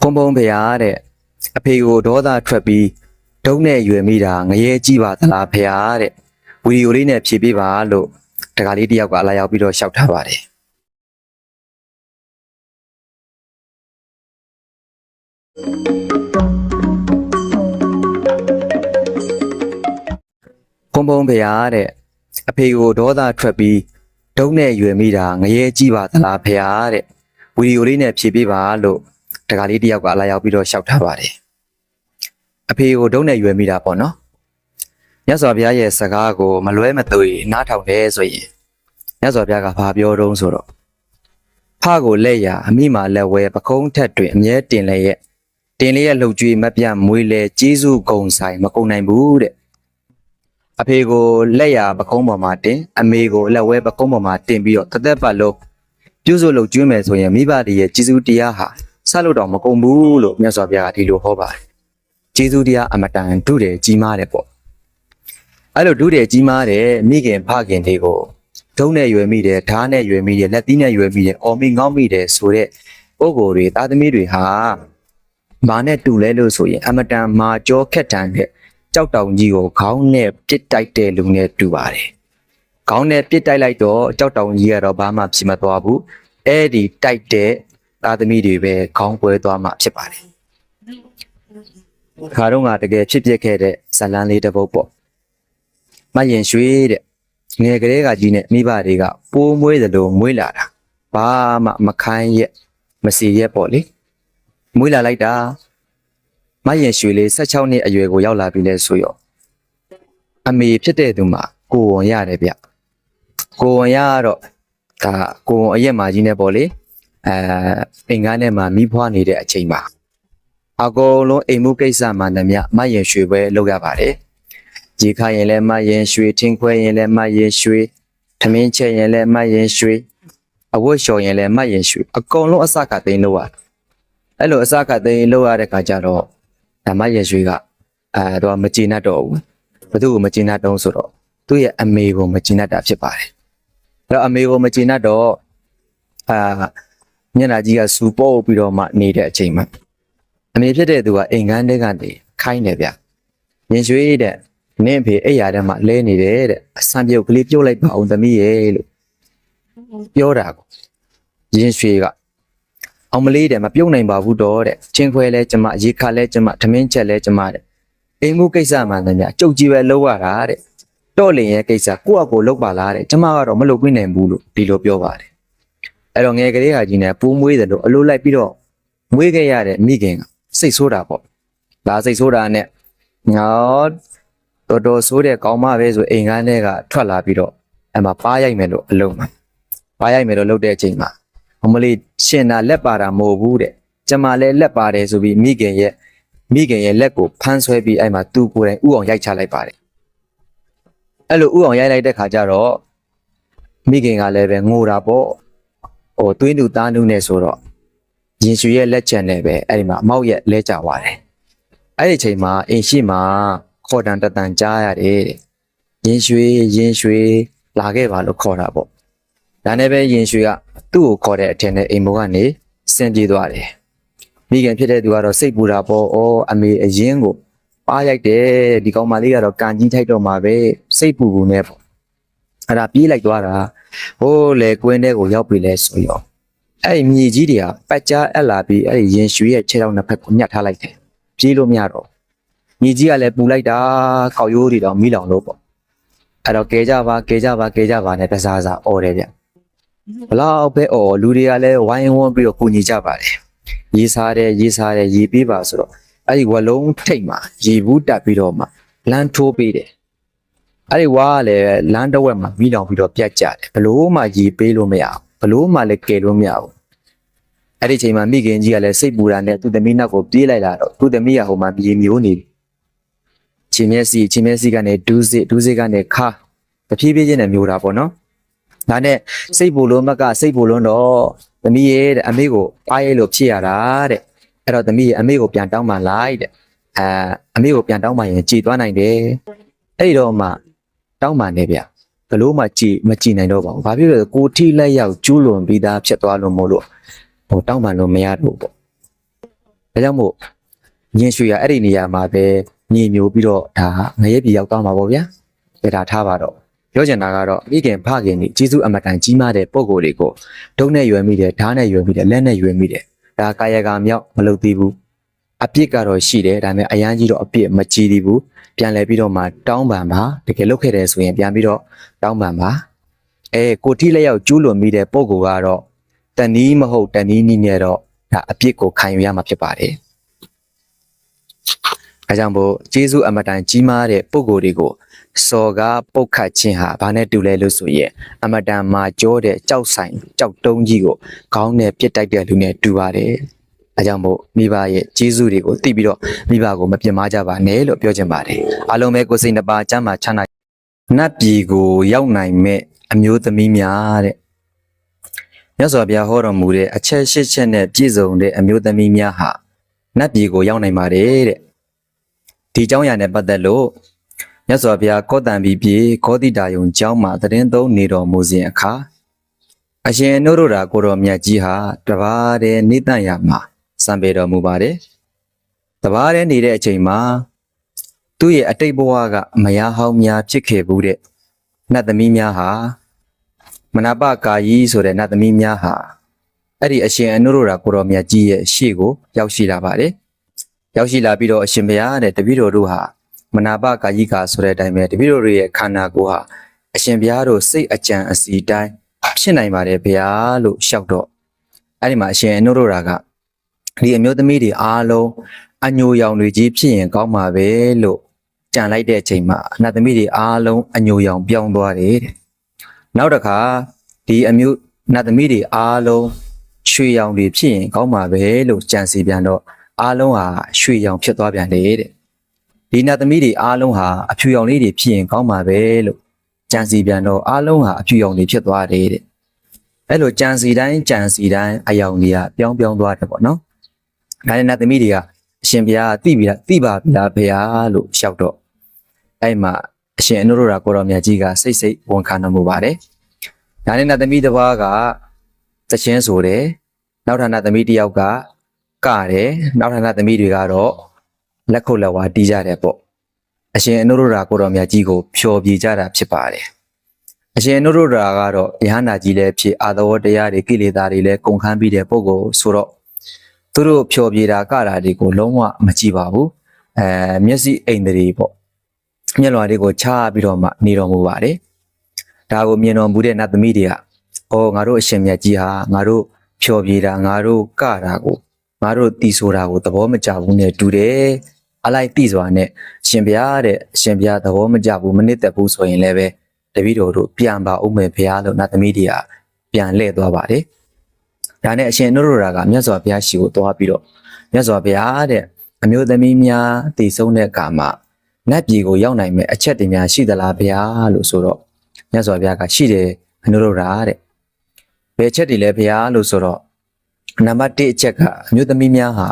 ဖုံဖုံဖေရတဲ့အဖေကိုဒေါသထွက်ပြီးဒုံနဲ့ရွယ်မိတာငရဲကြီးပါသလားဖေရတဲ့ဗီဒီယိုလေးနဲ့ဖြည့်ပေးပါလို့တခါလေးတယောက်ကလာရောက်ပြီးတော့ရှောက်ထားပါတယ်ဖုံဖုံဖေရတဲ့အဖေကိုဒေါသထွက်ပြီးဒုံနဲ့ရွယ်မိတာငရဲကြီးပါသလားဖေရတဲ့ဗီဒီယိုလေးနဲ့ဖြည့်ပေးပါလို့ တခါလေးတယောက်ကလာရောက်ပြီးတော့ရှောက်ထားပါတယ်အဖေကိုဒုံနဲ့ရွယ်မိတာပေါ့နော်မြတ်စွာဘုရားရဲ့စကားကိုမလွဲမသွေနားထောင်တယ်ဆိုရင်မြတ်စွာဘုရားကဘာပြောတုံးဆိုတော့ဖကိုလက်ရအမိမာလက်ဝဲပကုံးထက်တွင်အမြဲတင်လည်းရဲ့တင်လေးရဲ့လှုပ်ကြွေးမပြတ်မွေးလဲကျေးဇူးကုံဆိုင်မကုံနိုင်ဘူးတဲ့အဖေကိုလက်ရပကုံးပေါ်မှာတင်အမေကိုလက်ဝဲပကုံးပေါ်မှာတင်ပြီးတော့တသက်ပတ်လုံးပြုစုလုပ်ကျွေးမယ်ဆိုရင်မိဘတွေရဲ့ကျေးဇူးတရားဟာ ဆက်လို့တော့မကုံဘူးလို့မြတ်စွာဘုရားကဒီလိုဟောပါတယ်ကျေးဇူးတရားအမတန်ဒုတယ်ကြီးမားတယ်ပေါ့အဲ့လိုဒုတယ်ကြီးမားတယ်မိခင်ဖခင်တွေကိုဒုံးနဲ့ရွယ်မိတယ်ဓားနဲ့ရွယ်မိတယ်လက်သီးနဲ့ရွယ်မိတယ်အော်မိငေါမိတယ်ဆိုတဲ့ပုံကိုယ်တွေသားသမီးတွေဟာမာနဲ့တူလဲလို့ဆိုရင်အမတန်မာကြောခက်တန်တဲ့ကြောက်တောင်ကြီးကိုခေါင်းနဲ့ပစ်တိုက်တဲ့လူနဲ့တူပါတယ်ခေါင်းနဲ့ပစ်တိုက်လိုက်တော့ကြောက်တောင်ကြီးကတော့ဘာမှဖြစ်မသွားဘူးအဲ့ဒီတိုက်တဲ့ သားသမီးတွေပဲခေါင်းပွဲသွားမှဖြစ်ပါတယ်ခါတော့ကတကယ်ဖြစ်ပျက်ခဲ့တဲ့ဇလန်းလေးတစ်ပုဒ်ပေါ့မရင်ရွှေတဲ့ငယ်ကလေးကကြီးနဲ့မိဘတွေကပိုးမွေးသလိုမွေးလာတာဘာမှမခိုင်းရက်မစီရက်ပေါ့လေမွေးလာလိုက်တာမရင်ရွှေလေး16နှစ်အရွယ်ကိုရောက်လာပြီလဲဆိုရောအမေဖြစ်တဲ့သူမှာကိုဝန်ရတယ်ဗျကိုဝန်ရကတော့ဒါကိုဝန်အရက်မာကြီးနဲ့ပေါ့လေ အဲအိမ်ကားနဲ့မှမိဖွားနေတဲ့အချိန်မှာအကုန်လုံးအိမ်မှုကိစ္စမှန်သမျှမရင်ရွှေပဲလုပ်ရပါတယ်ရေခါရင်လည်းမရင်ရွှေထင်းခွဲရင်လည်းမရင်ရွှေထမင်းချက်ရင်လည်းမရင်ရွှေအဝတ်လျှော်ရင်လည်းမရင်ရွှေအကုန်လုံးအစကသိန်းလုပ်ရတယ်အဲ့လိုအစကသိန်းလုပ်ရတဲ့ခါကျတော့ဒါမရင်ရွှေကအဲတော့မကျေနပ်တော့ဘူးဘသူ့ကိုမကျေနပ်တော့ဆိုတော့သူ့ရဲ့အမေကိုမကျေနပ်တာဖြစ်ပါတယ်အဲ့တော့အမေကိုမကျေနပ်တော့အာ မျက်နှာကြီးကစူပုတ်ပြီးတော့မှနေတဲ့အချိန်မှာအမေဖြစ်တဲ့သူကအိမ်ကန်းထဲကနေခိုင်းတယ်ဗျရင်ရွှေတဲ့နင့်အဖေအိပ်ရာထဲမှာလဲနေတယ်တဲ့အဆံပြုတ်ကလေးပြုတ်လိုက်ပါအောင်သမီးရဲ့လို့ပြောတာကိုရင်ရွှေကအောင်မလေးတဲ့မပြုတ်နိုင်ပါဘူးတော့တဲ့ချင်းခွဲလဲကျမရေခါလဲကျမထမင်းချက်လဲကျမတဲ့အိမ်မှုကိစ္စမှန်တယ်ညကြုတ်ကြီးပဲလောက်ရတာတဲ့တော့လင်ရဲ့ကိစ္စကိုယ့်အကိုလောက်ပါလားတဲ့ကျမကတော့မလုပ်ခွင့်နိုင်ဘူးလို့ဒီလိုပြောပါတယ် အဲ့တော့ငယ်ကလေးဟာကြီးနဲ့ပိုးမွေးတယ်လို့အလိုလိုက်ပြီးတော့မွေးခဲ့ရတဲ့မိခင်ကစိတ်ဆိုးတာပေါ့ဒါစိတ်ဆိုးတာနဲ့ငေါတော်တော်ဆိုးတဲ့ကောင်းမပဲဆိုအိမ်ကန်းထဲကထွက်လာပြီးတော့အဲ့မှာပါရိုက်မယ်လို့အလုံးမှာပါရိုက်မယ်လို့လုပ်တဲ့အချိန်မှာအမလေးရှင်နာလက်ပါတာမဟုတ်ဘူးတဲ့ကျမလည်းလက်ပါတယ်ဆိုပြီးမိခင်ရဲ့မိခင်ရဲ့လက်ကိုဖမ်းဆွဲပြီးအဲ့မှာသူ့ကိုယ်တိုင်ဥအောင်ရိုက်ချလိုက်ပါတယ်အဲ့လိုဥအောင်ရိုက်လိုက်တဲ့ခါကျတော့မိခင်ကလည်းပဲငိုတာပေါ့ ဟိုသွင်းသူသားနုနဲ့ဆိုတော့ရင်ရွှေရဲ့လက်ချံနဲ့ပဲအဲ့ဒီမှာအမောက်ရဲ့လဲကျသွားတယ်အဲ့ဒီအချိန်မှာအိမ်ရှိမှာခေါ်တန်တတန်ကြားရတယ်တဲ့ရင်ရွှေရင်ရွှေလာခဲ့ပါလို့ခေါ်တာပေါ့ဒါနဲ့ပဲရင်ရွှေကသူ့ကိုခေါ်တဲ့အထင်နဲ့အိမ်ဘောကနေစင်ပြေးသွားတယ်မိခင်ဖြစ်တဲ့သူကတော့စိတ်ပူတာပေါ့ဩအမေအရင်ကိုပါရိုက်တယ်ဒီကောင်မလေးကတော့ကန်ကြီးထိုက်တော့မှာပဲစိတ်ပူပူနဲ့ပေါ့ အဲ့ဒါပြေးလိုက်သွားတာဟိုးလေကွင်းထဲကိုရောက်ပြီလဲဆိုရောအဲ့ဒီမြေကြီးတွေကပတ်ကြားအပ်လာပြီးအဲ့ဒီရင်ရွှေရဲ့ခြေထောက်နှစ်ဖက်ကိုညှက်ထားလိုက်တယ်ပြေးလို့မရတော့ညီကြီးကလည်းပူလိုက်တာကောက်ရိုးတွေတော့မိလောင်လို့ပေါ့အဲ့တော့ကဲကြပါကဲကြပါကဲကြပါနဲ့တစားစားអော်တယ်ဗျဘလောက်ပဲអော်လူတွေကလည်းဝိုင်းဝန်းပြီးတော့ကူညီကြပါတယ်ရေးစားတယ်ရေးစားတယ်ရေးပေးပါဆိုတော့အဲ့ဒီဝလုံးထိတ်မှာရေဘူးတက်ပြီးတော့မှလမ်းထိုးပေးတယ် အဲ့ဒီဝါကလည်းလမ်းတစ်ဝက်မှာမိလောင်ပြီးတော့ပြတ်ကြတယ်ဘလို့မှရေပေးလို့မရဘူးဘလို့မှလည်းကယ်လို့မရဘူးအဲ့ဒီချိန်မှာမိခင်ကြီးကလည်းစိတ်ပူတာနဲ့သူ့သမီးနောက်ကိုပြေးလိုက်လာတော့သူ့သမီးကဟိုမှာမြေမျိုးနေပြီချင်းမျက်စိချင်းမျက်စိကနေဒူးစစ်ဒူးစစ်ကနေခါတဖြည်းဖြည်းချင်းနဲ့မျိုးတာပေါ့နော်ဒါနဲ့စိတ်ပူလုံးမကစိတ်ပူလုံးတော့သမီးရဲ့တဲ့အမေကိုအားရဲလို့ဖြစ်ရတာတဲ့အဲ့တော့သမီးရဲ့အမေကိုပြန်တောင်းမှလိုက်တဲ့အဲအမေကိုပြန်တောင်းမှရင်ကြည်သွားနိုင်တယ်အဲ့ဒီတော့မှ တောင်းမှနေဗျဘလို့မှကြည်မကြည်နိုင်တော့ပါဘူးဘာဖြစ်လို့လဲကိုထိလက်ရောက်ကျူးလွန်ပြီးသားဖြစ်သွားလို့မို့လို့ဟိုတောင်းမှလို့မရတော့ပေါ့ဒါကြောင့်မို့ရင်ရွှေရအဲ့ဒီနေရာမှာပဲညီမျိုးပြီးတော့ဒါငရဲပြေရောက်သွားမှာပေါ့ဗျာဒါဒါထားပါတော့ပြောချင်တာကတော့မိခင်ဖခင်ကြီးကျေးဇူးအမတန်ကြီးမားတဲ့ပုံကိုယ်တွေကိုဒုံနဲ့ရွယ်မိတယ်ဓာတ်နဲ့ရွယ်မိတယ်လက်နဲ့ရွယ်မိတယ်ဒါကာယကံမြောက်မလုပ်သေးဘူး အပြစ်ကတော့ရှိတယ်ဒါပေမဲ့အရန်ကြီးတော့အပြစ်မကြီးသေးဘူးပြန်လဲပြီးတော့မှတောင်းပန်ပါတကယ်လုပ်ခဲ့တယ်ဆိုရင်ပြန်ပြီးတော့တောင်းပန်ပါအဲကိုတိလက်ရောက်ကျူးလွန်မိတဲ့ပုံကိုယ်ကတော့တဏီးမဟုတ်တဏီးနည်းနဲ့တော့ဒါအပြစ်ကိုခံယူရမှာဖြစ်ပါတယ်အဲကြောင့်မို့ကျေးဇူးအမတန်ကြီးမားတဲ့ပုံကိုယ်တွေကိုစော်ကားပုတ်ခတ်ခြင်းဟာဘာနဲ့တူလဲလို့ဆိုရင်အမတန်မာကြောတဲ့ကြောက်ဆိုင်ကြောက်တုံးကြီးကိုခေါင်းနဲ့ပြစ်တိုက်တဲ့လူနဲ့တူပါတယ် အဲကြောင့်မို့မိဘရဲ့ကျေးဇူးတွေကိုသိပြီးတော့မိဘကိုမပြစ်မှားကြပါနဲ့လို့ပြောချင်ပါတယ်အားလုံးပဲကိုယ်စိတ်နှပါချမ်းသာချမ်းသာနတ်ပြည်ကိုရောက်နိုင်မဲ့အမျိုးသမီးများတဲ့မြတ်စွာဘုရားဟောတော်မူတဲ့အချက်ရှစ်ချက်နဲ့ပြည့်စုံတဲ့အမျိုးသမီးများဟာနတ်ပြည်ကိုရောက်နိုင်ပါတယ်တဲ့ဒီเจ้าရနဲ့ပတ်သက်လို့မြတ်စွာဘုရားကောတံပီပြေကောတိတာယုံကျောင်းမှာတရင်သုံးနေတော်မူစဉ်အခါအရှင်အနုရုဒ္ဓကိုတော်မြတ်ကြီးဟာတပါးတဲ့နေတန့်ရမှာ စံပေတော်မူပါတယ်တပါးတဲ့နေတဲ့အချိန်မှာသူ့ရဲ့အတိတ်ဘဝကမယားဟောင်းများဖြစ်ခဲ့ဘူးတဲ့နတ်သမီးများဟာမနာပကာယီဆိုတဲ့နတ်သမီးများဟာအဲ့ဒီအရှင်အနုရုဒ္ဓကိုတော်မြတ်ကြီးရဲ့ရှေ့ကိုရောက်ရှိလာပါတယ်ရောက်ရှိလာပြီးတော့အရှင်ဘုရားတဲ့တပည့်တော်တို့ဟာမနာပကာယိကာဆိုတဲ့အတိုင်းပဲတပည့်တော်တွေရဲ့ခန္ဓာကိုယ်ဟာအရှင်ဘုရားတို့စိတ်အကြံအစီတိုင်းဖြစ်နိုင်ပါတယ်ဘုရားလို့ရှောက်တော့အဲ့ဒီမှာအရှင်အနုရုဒ္ဓက ဒီအမျိုးသမီးတွေအားလုံးအညိုရောင်တွေကြီးဖြစ်ရင်ကောင်းပါပဲလို့ကြံလိုက်တဲ့အချိန်မှာအနတ်သမီးတွေအားလုံးအညိုရောင်ပြောင်းသွားတယ်တဲ့နောက်တစ်ခါဒီအမျိုးနတ်သမီးတွေအားလုံးရွှေရောင်တွေဖြစ်ရင်ကောင်းပါပဲလို့ကြံစီပြန်တော့အားလုံးဟာရွှေရောင်ဖြစ်သွားပြန်တယ်တဲ့ဒီနတ်သမီးတွေအားလုံးဟာအဖြူရောင်လေးတွေဖြစ်ရင်ကောင်းပါပဲလို့ကြံစီပြန်တော့အားလုံးဟာအဖြူရောင်တွေဖြစ်သွားတယ်တဲ့အဲ့လိုကြံစီတိုင်းကြံစီတိုင်းအယောင်တွေကပြောင်းပြောင်းသွားတယ်ပေါ့နော် ဒါနဲ့နတ်သမီးတွေကအရှင်ဘုရားကသိပြီလားသိပါပြီလားဘုရားလို့လျှောက်တော့အဲ့မှာအရှင်အနုရုဒ္ဓကိုတော်မြတ်ကြီးကစိတ်စိတ်ဝန်ခံတော်မူပါတယ်ဒါနဲ့နတ်သမီးတစ်ပါးကသချင်းဆိုတယ်နောက်ထပ်နတ်သမီးတစ်ယောက်ကကတယ်နောက်ထပ်နတ်သမီးတွေကတော့လက်ခုပ်လက်ဝါးတီးကြတယ်ပေါ့အရှင်အနုရုဒ္ဓကိုတော်မြတ်ကြီးကိုဖျော်ပြကြတာဖြစ်ပါတယ်အရှင်အနုရုဒ္ဓကတော့ယဟန္တာကြီးလည်းဖြစ်အာသဝတရားတွေကိလေသာတွေလည်းကုန်ခန်းပြီးတဲ့ပုဂ္ဂိုလ်ဆိုတော့ သူတို့ဖျော်ပြတာကတာတွေကိုလုံးဝမကြည့်ပါဘူးအဲမျက်စိအိမ်တွေပေါ့မျက်လွှာတွေကိုချပြီးတော့မှနေတော်မူပါတယ်ဒါကိုမြင်တော်မူတဲ့နတ်သမီးတွေကအော်ငါတို့အရှင်မြတ်ကြီးဟာငါတို့ဖျော်ပြတာငါတို့ကတာကိုငါတို့တီဆိုတာကိုသဘောမကျဘူးနဲ့တူတယ်အလိုက်တိစွာနဲ့ရှင်ဘုရားတဲ့အရှင်ဘုရားသဘောမကျဘူးမနစ်သက်ဘူးဆိုရင်လည်းပဲတပည့်တော်တို့ပြန်ပါဦးမယ်ဘုရားလို့နတ်သမီးတွေကပြန်လှည့်သွားပါတယ်။ ဒါနဲ့အရှင်နုရရာကမြတ်စွာဘုရားရှိကိုသွားပြီးတော့မြတ်စွာဘုရားတဲ့အမျိုးသမီးများတည်ဆုံးတဲ့အခါမှာနတ်ပြည်ကိုရောက်နိုင်မဲ့အချက်တွေများရှိသလားဘုရားလို့ဆိုတော့မြတ်စွာဘုရားကရှိတယ်အနုရရာတဲ့ဘယ်ချက်တွေလဲဘုရားလို့ဆိုတော့နံပါတ်1အချက်ကအမျိုးသမီးများဟာ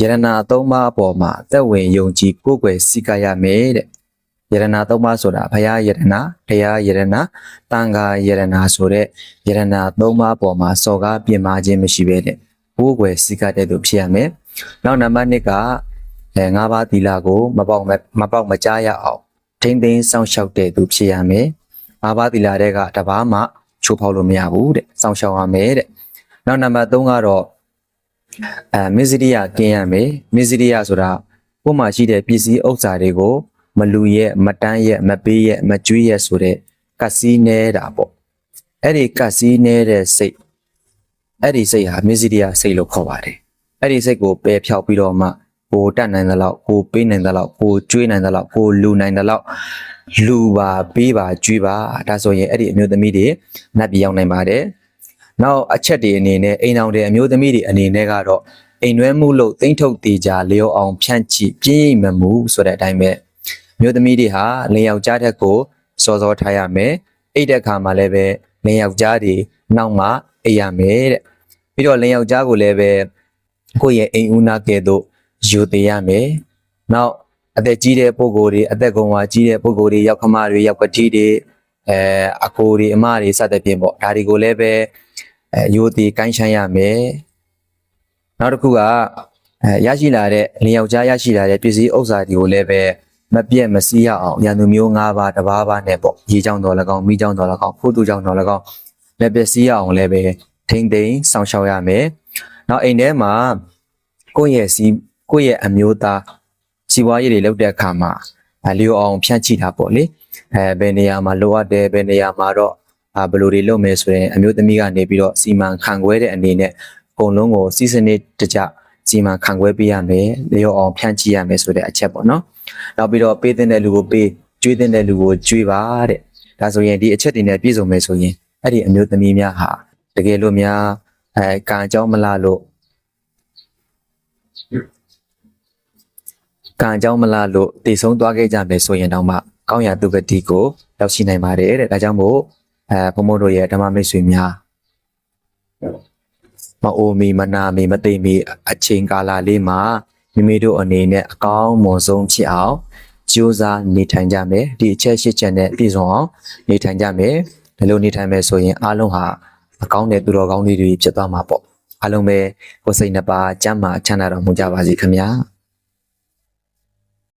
ယရနာသုံးပါးအပေါ်မှာသက်ဝင်ယုံကြည်ကိုယ်ွယ်စိတ်ကရမယ်တဲ့ ယရနာသုံးပါးဆိုတာဘုရားယရနာတရားယရနာတန်ခါယရနာဆိုတဲ့ယရနာသုံးပါးအပေါ်မှာစော်ကားပြင်မာခြင်းမရှိပဲတဲ့ကိုယ်ွယ်စိတ်ကတဲ့သူဖြစ်ရမယ်နောက်နံပါတ်2ကအဲ၅ပါးသီလကိုမပေါက်မပေါက်မကြားရအောင်ထိမ့်သိမ်းစောင့်ရှောက်တဲ့သူဖြစ်ရမယ်၅ပါးသီလတဲ့ကတပားမှချိုးဖောက်လို့မရဘူးတဲ့စောင့်ရှောက်ရမယ်တဲ့နောက်နံပါတ်3ကတော့အဲမစ္စရိယကင်းရမယ်မစ္စရိယဆိုတာကိုယ်မှာရှိတဲ့ပစ္စည်းဥစ္စာတွေကို မလူရဲ့မတန်းရဲ့မပေးရဲ့မကျွေးရဲ့ဆိုတဲ့ကစီးနေတာပေါ့အဲ့ဒီကစီးနေတဲ့စိတ်အဲ့ဒီစိတ်ဟာမစ္စရိယစိတ်လို့ခေါ်ပါတယ်အဲ့ဒီစိတ်ကိုပယ်ဖြောက်ပြီးတော့မှကိုတတ်နိုင်သလောက်ကိုပေးနိုင်သလောက်ကိုကျွေးနိုင်သလောက်ကိုလူနိုင်သလောက်လူပါပေးပါကျွေးပါဒါဆိုရင်အဲ့ဒီအမျိုးသမီးတွေနတ်ပြည်ရောက်နိုင်ပါတယ်နောက်အချက်တွေအနေနဲ့အိမ်အောင်တဲ့အမျိုးသမီးတွေအနေနဲ့ကတော့အိမ်တွဲမှုလို့တိမ့်ထုတ်တေကြလျောအောင်ဖြန့်ချိပြင်းရိပ်မမှုဆိုတဲ့အတိုင်းပဲအ မျိုးသမီးတွေဟာလင်ယောက်ျားတက်ကိုစောစောထားရမယ်အိတ်တဲ့ခါမှာလည်းပဲလင်ယောက်ျားတွေနောက်မှအိပ်ရမယ်တဲ့ပြီးတော့လင်ယောက်ျားကိုလည်းပဲကိုယ့်ရဲ့အိမ်ဦးနာကဲ့သို့ယူသေးရမယ်နောက်အသက်ကြီးတဲ့ပုဂ္ဂိုလ်တွေအသက်ကုန်ဝါကြီးတဲ့ပုဂ္ဂိုလ်တွေရောက်ခမတွေရောက်ကတိတွေအဲအကိုတွေအမတွေစသဖြင့်ပေါ့ဒါတွေကိုလည်းပဲအဲယိုတီကိုင်းဆိုင်ရမယ်နောက်တစ်ခုကအဲရရှိလာတဲ့လင်ယောက်ျားရရှိလာတဲ့ပစ္စည်းဥစ္စာတွေကိုလည်းပဲ မပြတ်မစည်းရအောင်ရန်သူမျိုး၅ပါးတစ်ပါးပါးနဲ့ပေါ့ရေချောင်းတော်၎င်းမိချောင်းတော်၎င်းဖိုးတူချောင်းတော်၎င်းလည်းပဲစည်းရအောင်လည်းပဲထိမ့်သိမ်းဆောင်ရှောက်ရမယ်။နောက်အိမ်ထဲမှာကိုယ့်ရဲ့စီးကိုယ့်ရဲ့အမျိုးသားစီးပွားရေးတွေလုပ်တဲ့အခါမှာအလျော်အောင်ဖြန့်ချိတာပေါ့လေ။အဲဘယ်နေရာမှာလိုအပ်တယ်ဘယ်နေရာမှာတော့အာဘယ်လိုတွေလုပ်မယ်ဆိုရင်အမျိုးသမီးကနေပြီးတော့စီမံခန့်ခွဲတဲ့အနေနဲ့အကုန်လုံးကိုစီးစနစ်တကျစီမံခန့်ခွဲပေးရမယ်လျော်အောင်ဖြန့်ချိရမယ်ဆိုတဲ့အချက်ပေါ့နော်။ နောက်ပြီးတော့ပေးတဲ့လူကိုပေးကျွေးတဲ့လူကိုကျွေးပါတဲ့။ဒါဆိုရင်ဒီအချက်တွေနဲ့ပြည့်စုံမယ်ဆိုရင်အဲ့ဒီအမျိုးသမီးများဟာတကယ်လို့များအဲကံအကြောင်းမလားလို့ကံအကြောင်းမလားလို့တည်ဆုံးသွားခဲ့ကြမယ်ဆိုရင်တော့မှကောင်းရာသူကတိကိုရောက်ရှိနိုင်ပါတယ်တဲ့။ဒါကြောင့်မို့အဲဘုံဘုံတို့ရဲ့ဓမ္မမိတ်ဆွေများမအိုမီမနာမီမသိမီအချိန်ကာလလေးမှာ မိမိတို့အနေနဲ့အကောင်းမွန်ဆုံးဖြစ်အောင်ကြိုးစားနေထိုင်ကြမယ်ဒီအချက်ရှစ်ချက်နဲ့ပြည့်စုံအောင်နေထိုင်ကြမယ်ဒီလိုနေထိုင်မယ်ဆိုရင်အားလုံးဟာအကောင်းတဲ့သူတော်ကောင်းလေးတွေဖြစ်သွားမှာပေါ့အားလုံးပဲကိုယ်စိတ်နှစ်ပါးကျမ်းမာချမ်းသာတော်မူကြပါစေခင်ဗျာ